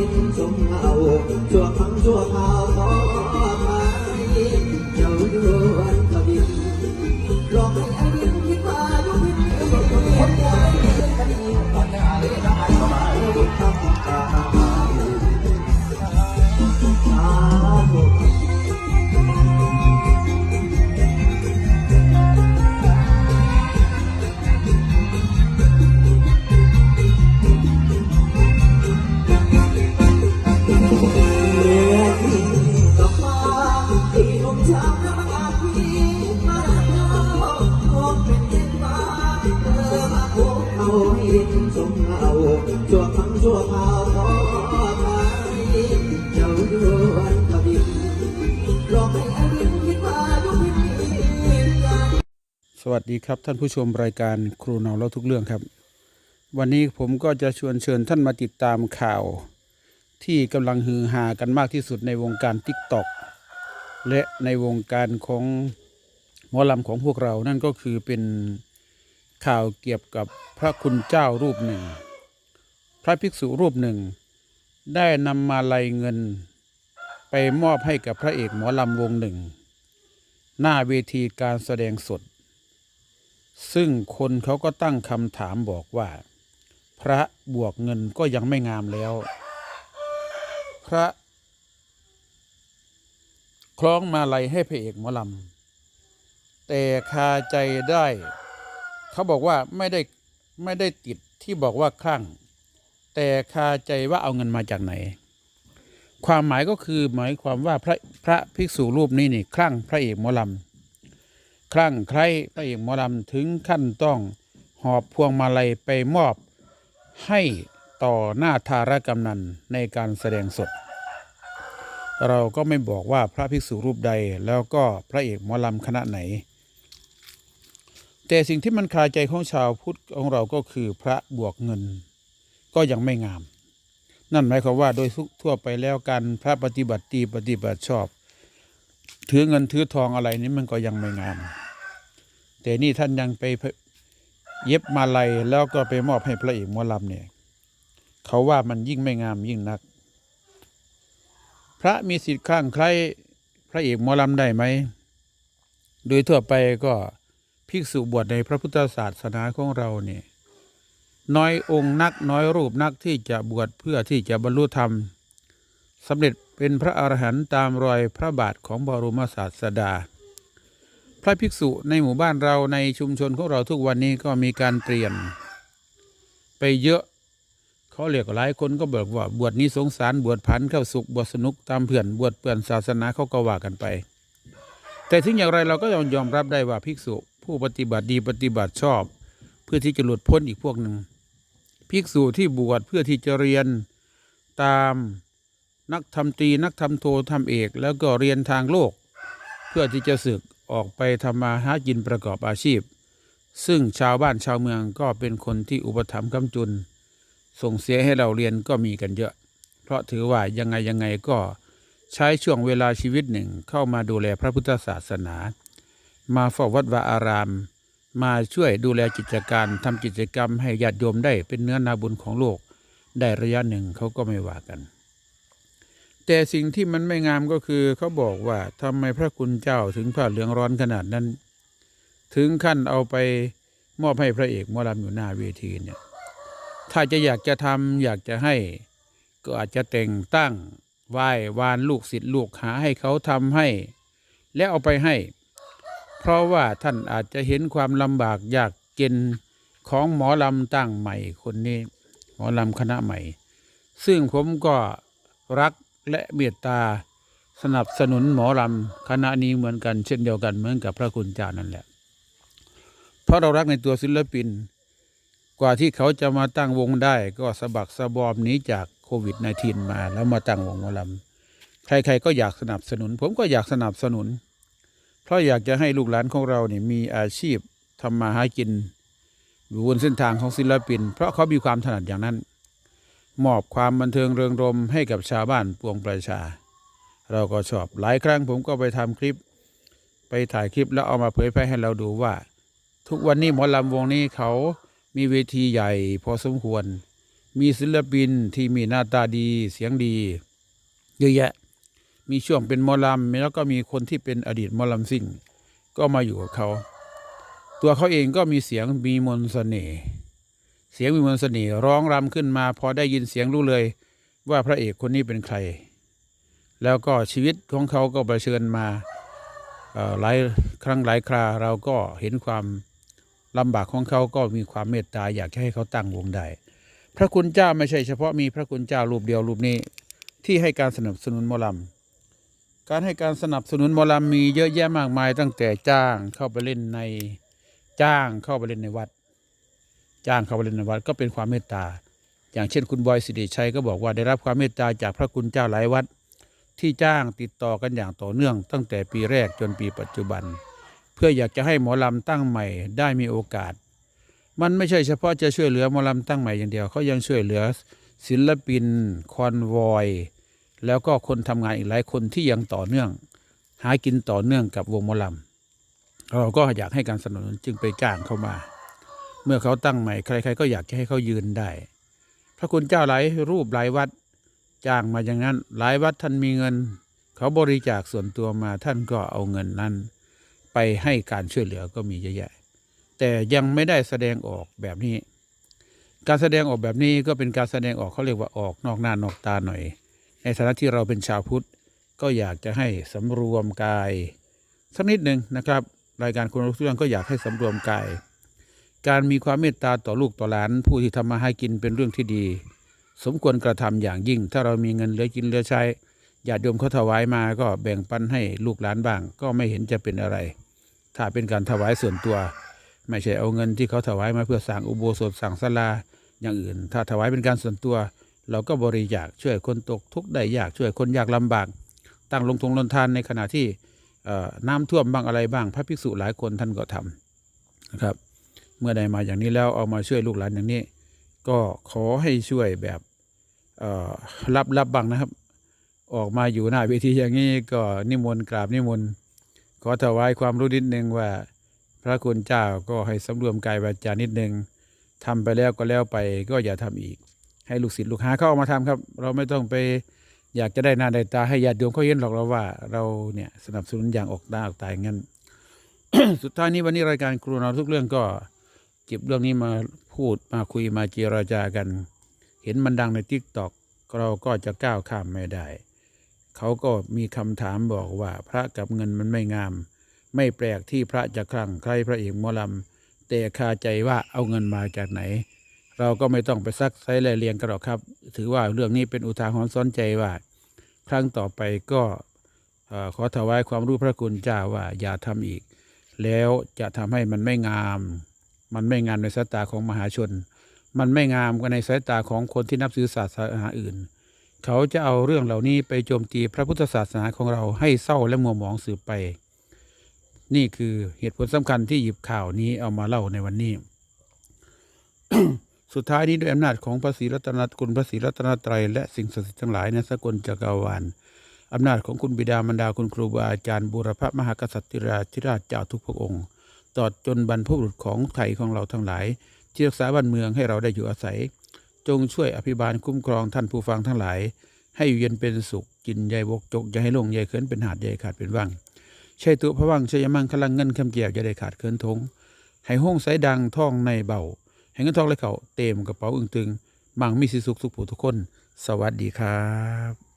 天中要我做梦做好。 สวัสดีครับท่านผู้ชมรายการครูเนาเล่าทุกเรื่องครับ วันนี้ผมก็จะชวนเชิญท่านมาติดตามข่าว ที่กำลังฮือฮากันมากที่สุดในวงการทิกตอกและในวงการของหมอลำของพวกเรานั่นก็คือเป็นข่าวเกี่ยวกับพระคุณเจ้ารูปหนึ่ง พระภิกษุรูปหนึ่ง ได้นำมาลัยเงิน ไปมอบให้กับพระเอกหมอลำวงหนึ่ง หน้าเวทีการแสดงสด ซึ่งคนเขาก็ตั้งคำถามบอกว่า พระบวกเงินก็ยังไม่งามแล้ว พระ คล้องมาลัยให้พระเอกหมอลำแต่คาใจได้ เขาบอกว่าไม่ได้ไม่ได้ติดที่บอกว่าคลั่ง แต่คาใจว่าเอาเงินมาจากไหน ความหมายก็คือหมายความว่าพระพระภิกษุรูปนี้นี่คลั่งพระเอกหมอลำคลั่งใครพระเอกหมอลำถึงขั้นต้องหอบพวงมาลัยไปมอบให้ต่อหน้าทารกำนันในการแสดงสด เราก็ไม่บอกว่าพระภิกษุรูปใดแล้วก็พระเอกหมอลำคณะไหน แต่สิ่งที่มันคาใจของชาวพุทธของเราก็คือพระบวกเงิน ก็ยังไม่งาม นั่นหมายความว่าโดยทั่วไปแล้วการพระปฏิบัติดีปฏิบัติชอบ ถือเงินถือทองอะไรนี้มันก็ยังไม่งาม แต่นี่ท่านยังไปเย็บมาลัยแล้วก็ไปมอบให้พระเอกมอลำเนี่ยเขาว่ามันยิ่งไม่งามยิ่งนัก พระมีสิทธิ์ข้างใครพระเอกมอลำได้ไหม โดยทั่วไปก็ภิกษุบวชในพระพุทธศาสนาของเราเนี่ย น้อยองค์นักน้อยรูปนักที่จะบวชเพื่อที่จะบรรลุธรรมสำเร็จเป็นพระอรหันต์ตามรอยพระบาทของบรมศาสดา พระภิกษุในหมู่บ้านเราในชุมชนของเราทุกวันนี้ก็มีการเปลี่ยน ไปเยอะเขาเรียกหลายคนก็บอกว่าบวชนี้สงสารบวชผันเข้าสุขบวชสนุกตามเพื่อนบวชเปื่อนศาสนาเขาก็ว่ากันไป แต่ถึงอย่างไรเราก็ยอมรับได้ว่าภิกษุผู้ปฏิบัติดีปฏิบัติชอบ เพื่อที่จะหลุดพ้นอีกพวกหนึ่ง ภิกษุที่บวชเพื่อที่จะเรียนตามนักทำตีนักทำโททำเอก แล้วก็เรียนทางโลก เพื่อที่จะศึกออกไปทำมาหากินประกอบอาชีพ ซึ่งชาวบ้านชาวเมืองก็เป็นคนที่อุปถัมภ์กำจุน ส่งเสียให้เราเรียนก็มีกันเยอะ เพราะถือว่ายังไงยังไงก็ใช้ช่วงเวลาชีวิตหนึ่งเข้ามาดูแลพระพุทธศาสนา มาเฝ้าวัดวาอาราม มาช่วยดูแลกิจการทำกิจกรรมให้ญาติโยมได้เป็นเนื้อนาบุญของโลก ได้ระยะหนึ่งเขาก็ไม่ว่ากัน แต่สิ่งที่มันไม่งามก็คือเขาบอกว่าทำไมพระคุณเจ้าถึงผ้าเหลืองร้อนขนาดนั้น ถึงขั้นเอาไปมอบให้พระเอกมอลำอยู่หน้าเวทีเนี่ยถ้าจะอยากจะทำอยากจะให้ก็อาจจะแต่งตั้งไหว้วานลูกศิษย์ลูกหาให้เขาทำให้ แล้วเอาไปให้ เพราะว่าท่านอาจจะเห็นความลำบากยากเย็นของหมอลำตั้งใหม่คนนี้ หมอลำคณะใหม่ ซึ่งผมก็รักและเมตตาสนับสนุนหมอลำคณะนี้เหมือนกันเช่นเดียวกันเหมือนกับพระคุณเจ้านั่นแหละ เพราะเรารักในตัวศิลปิน กว่าที่เขาจะมาตั้งวงได้ก็สะบักสะบอมหนีจากโควิด -19 มาแล้วมาตั้งวงหมอลำใครๆก็อยากสนับสนุน ผมก็อยากสนับสนุน เพราะอยากจะให้ลูกหลานของเราเนี่ยมีอาชีพทำมาหากินอยู่บนเส้นทางของศิลปิน เพราะเขามีความถนัดอย่างนั้น มอบความบันเทิงเริงรมย์ให้กับชาวบ้านปวงประชา เราก็ชอบหลายครั้งผมก็ไปทำคลิป ไปถ่ายคลิปแล้วเอามาเผยแพร่ให้เราดูว่า ทุกวันนี้หมอลำวงนี้เขามีเวทีใหญ่พอสมควร มีศิลปินที่มีหน้าตาดีเสียงดี เยอะแยะ มีช่วงเป็นมอลำแล้วก็มีคนที่เป็นอดีตมอลำซิ่ง ก็มาอยู่กับเขา ตัวเขาเองก็มีเสียงมีมนต์เสน่ห์เสียงมีมนต์เสน่ห์ร้องรำขึ้นมาพอได้ยินเสียงรู้เลย ว่าพระเอกคนนี้เป็นใคร แล้วก็ชีวิตของเขาก็ประเชิญมาหลายครั้งหลายคราเราก็เห็นความลำบากของเขาก็มีความเมตตาอยากให้เขาตั้งวงได้ พระคุณเจ้าไม่ใช่เฉพาะมีพระคุณเจ้ารูปเดียวรูปนี้ ที่ให้การสนับสนุนมอลำ การให้การสนับสนุนมอลำมีเยอะแยะมากมายตั้งแต่จ้างเข้าไปเล่นในจ้างเข้าไปเล่นในวัด จ้างเข้าไปเล่นในวัดก็เป็นความเมตตา อย่างเช่นคุณบอยสิริชัยก็บอกว่าได้รับความเมตตาจากพระคุณเจ้าหลายวัด ที่จ้างติดต่อกันอย่างต่อเนื่อง ตั้งแต่ปีแรกจนปีปัจจุบัน เพื่ออยากจะให้หมอลำตั้งใหม่ได้มีโอกาส มันไม่ใช่เฉพาะจะช่วยเหลือหมอลำตั้งใหม่อย่างเดียวเขายังช่วยเหลือศิลปินคอนวอย แล้วก็คนทำงานอีกหลายคนที่ยังต่อเนื่อง หากินต่อเนื่องกับวงมอลำเราก็อยากให้การสนับสนุนจึงไปจ้างเข้ามา เมื่อเขาตั้งใหม่ใคร ๆ ก็อยากจะให้เขายืนได้ พระคุณเจ้าหลายรูปหลายวัดจ้างมาอย่างนั้น หลายวัดท่านมีเงิน เขาบริจาคส่วนตัวมาท่านก็เอาเงินนั้น ไปให้การช่วยเหลือก็มีเยอะแยะแต่ยังไม่ได้แสดงออกแบบนี้ การแสดงออกแบบนี้ก็เป็นการแสดงออกเขาเรียกว่าออกนอกหน้านอกตาหน่อย ในฐานะที่เราเป็นชาวพุทธก็อยากจะให้สำรวมกายสักนิดหนึ่งนะครับ รายการคุณรู้เรื่องก็อยากให้สำรวมกาย การมีความเมตตาต่อลูกต่อหลาน ผู้ที่ทำมาให้กินเป็นเรื่องที่ดี สมควรกระทำอย่างยิ่ง ถ้าเรามีเงินเหลือกินเหลือใช้ญาติโยมเขาถวายมาก็แบ่งปันให้ลูกหลานบ้าง ก็ไม่เห็นจะเป็นอะไร ถ้าเป็นการถวายส่วนตัว ไม่ใช่เอาเงินที่เขาถวายมาเพื่อสั่งอุโบสถสั่งศาลาอย่างอื่น ถ้าถวายเป็นการส่วนตัว เราก็บริจาคช่วยคนตกทุกข์ได้ยากช่วยคนยากลำบาก ตั้งลงทงลนทานในขณะที่น้ำท่วมบ้างอะไรบ้าง พระภิกษุหลายคนท่านก็ทำนะครับ เมื่อใดมาอย่างนี้แล้วเอามาช่วยลูกหลานอย่างนี้ ก็ขอให้ช่วยแบบรับรับบ้างนะครับ ออกมาอยู่หน้าเวทีอย่างนี้ก็นิมนต์กราบนิมนต์ขอถวายความรู้นิดนึงว่า พระคุณเจ้าก็ให้สำรวมกายวาจานิดนึงทำไปแล้วก็แล้วไปก็อย่าทำอีก ให้ลูกศิษย์ลูกหาเขาเอามาทำครับ เราไม่ต้องไปอยากจะได้หน้าได้ตาให้ญาติโยมเขาเห็นหรอกเราว่า เราเนี่ยสนับสนุนอย่างออกตาออกตายงั้น สุดท้ายนี้วันนี้รายการครูนอทุกเรื่องก็เก็บเรื่องนี้มาพูดมาคุยมาเจรจากัน เห็นมันดังในทิกตอกเราก็จะก้าวข้ามไม่ได้ เขาก็มีคำถามบอกว่า พระกับเงินมันไม่งาม ไม่แปลกที่พระจะคลั่งใครพระเอกมอลำแต่คาใจว่าเอาเงินมาจากไหน เราก็ไม่ต้องไปซักไซไล่เลียงกันหรอกครับ ถือว่าเรื่องนี้เป็นอุทาหรณ์สอนใจว่า ครั้งต่อไปก็ขอถวายความรู้พระคุณเจ้าว่าอย่าทำอีก แล้วจะทำให้มันไม่งาม มันไม่งามในสายตาของมหาชน มันไม่งามกันในสายตาของคนที่นับถือศาสนาอื่น เขาจะเอาเรื่องเหล่านี้ไปโจมตีพระพุทธศาสนาของเราให้เศร้าและมัวหมองสืบไป นี่คือเหตุผลสำคัญที่หยิบข่าวนี้เอามาเล่าในวันนี้ สุดท้ายนี้ด้วยอำนาจของพระศรีรัตนคุณพระศรีรัตนตรัยและสิ่งศักดิ์สิทธิ์ทั้งหลายในสกลจักรวาลอำนาจของคุณบิดามารดาคุณครูบาอาจารย์บูรพมหากษัตริย์ราธิราชเจ้าทุกพระองค์ตลอดจนบรรพบุรุษของไทยของเราทั้งหลายที่รักษาบ้านเมืองให้เราได้อยู่อาศัย จงช่วยอภิบาลคุ้มครองท่านผู้ฟังทั้งหลาย ให้อยู่เย็นเป็นสุขกินใยบกจกอย่าให้ลงใยเขินเป็นหาดใยขาดเป็นว่างใช่ตัวพระวังใช่ยมังคลังเงินคำเกี่ยวอย่าได้ขาดเขินทงให้ห้องสายดังท่องในเบา ให้เงินทองไหลเขาเต็มกระเป๋าอึงตึงมั่งมีสิสุขสุขผู้ทุกคน สวัสดีครับ